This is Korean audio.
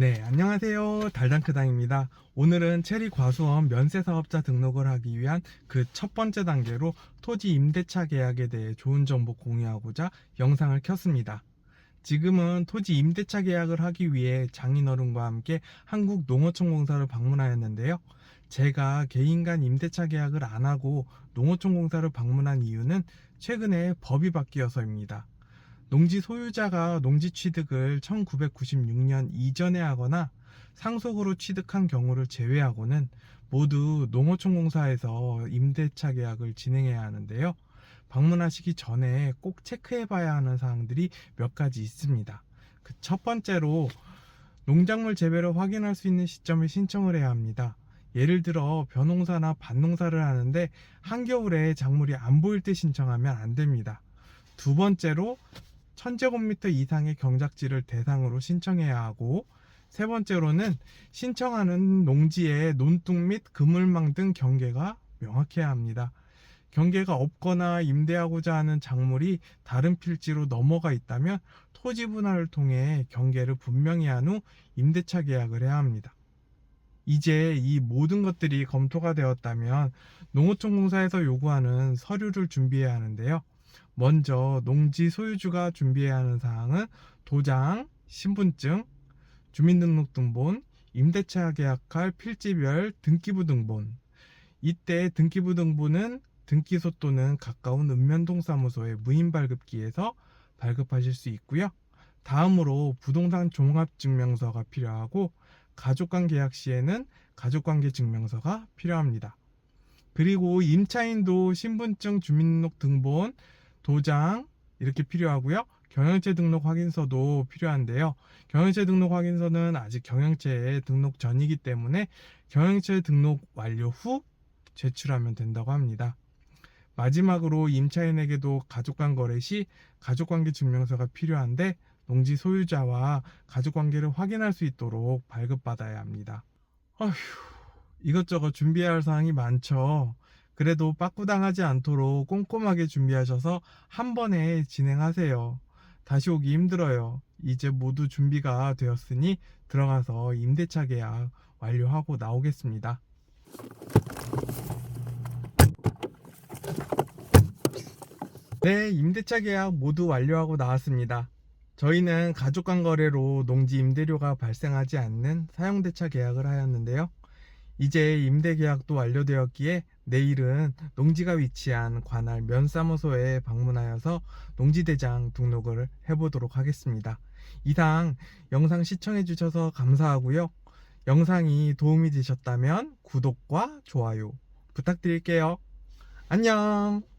안녕하세요. 달당크당입니다. 오늘은 체리 과수원 면세 사업자 등록을 하기 위한 그 첫 번째 단계로 토지 임대차 계약에 대해 좋은 정보 공유하고자 영상을 켰습니다. 지금은 토지 임대차 계약을 하기 위해 장인어른과 함께 한국농어촌 공사를 방문하였는데요. 제가 개인 간 임대차 계약을 안 하고 농어촌 공사를 방문한 이유는 최근에 법이 바뀌어서입니다. 농지 소유자가 농지 취득을 1996년 이전에 하거나 상속으로 취득한 경우를 제외하고는 모두 농어촌공사에서 임대차 계약을 진행해야 하는데요. 방문하시기 전에 꼭 체크해 봐야 하는 사항들이 몇 가지 있습니다. 그 첫 번째로 농작물 재배를 확인할 수 있는 시점에 신청을 해야 합니다. 예를 들어 벼농사나 밭농사를 하는데 한겨울에 작물이 안 보일 때 신청하면 안 됩니다. 두 번째로 1000제곱미터 이상의 경작지를 대상으로 신청해야 하고 세 번째로는 신청하는 농지의 논둑 및 그물망 등 경계가 명확해야 합니다. 경계가 없거나 임대하고자 하는 작물이 다른 필지로 넘어가 있다면 토지 분할을 통해 경계를 분명히 한 후 임대차 계약을 해야 합니다. 이제 이 모든 것들이 검토가 되었다면 농어촌공사에서 요구하는 서류를 준비해야 하는데요. 먼저 농지 소유주가 준비해야 하는 사항은 도장, 신분증, 주민등록등본, 임대차 계약할 필지별 등기부 등본. 이때 등기부 등본은 등기소 또는 가까운 읍면동 사무소의 무인 발급기에서 발급하실 수 있고요. 다음으로 부동산 종합증명서가 필요하고 가족관 계약 시에는 가족관계 증명서가 필요합니다. 그리고 임차인도 신분증, 주민등록 등본, 도장 이렇게 필요하고요. 경영체 등록 확인서도 필요한데요. 경영체 등록 확인서는 아직 경영체에 등록 전이기 때문에 경영체 등록 완료 후 제출하면 된다고 합니다. 마지막으로 임차인에게도 가족간 거래 시 가족관계 증명서가 필요한데 농지 소유자와 가족관계를 확인할 수 있도록 발급받아야 합니다. 어휴, 이것저것 준비해야 할 사항이 많죠. 그래도 빠꾸당하지 않도록 꼼꼼하게 준비하셔서 한 번에 진행하세요. 다시 오기 힘들어요. 이제 모두 준비가 되었으니 들어가서 임대차 계약 완료하고 나오겠습니다. 네, 임대차 계약 모두 완료하고 나왔습니다. 저희는 가족 간 거래로 농지 임대료가 발생하지 않는 사용대차 계약을 하였는데요. 이제 임대 계약도 완료되었기에 내일은 농지가 위치한 관할 면사무소에 방문하여서 농지대장 등록을 해보도록 하겠습니다. 이상 영상 시청해 주셔서 감사하고요. 영상이 도움이 되셨다면 구독과 좋아요 부탁드릴게요. 안녕!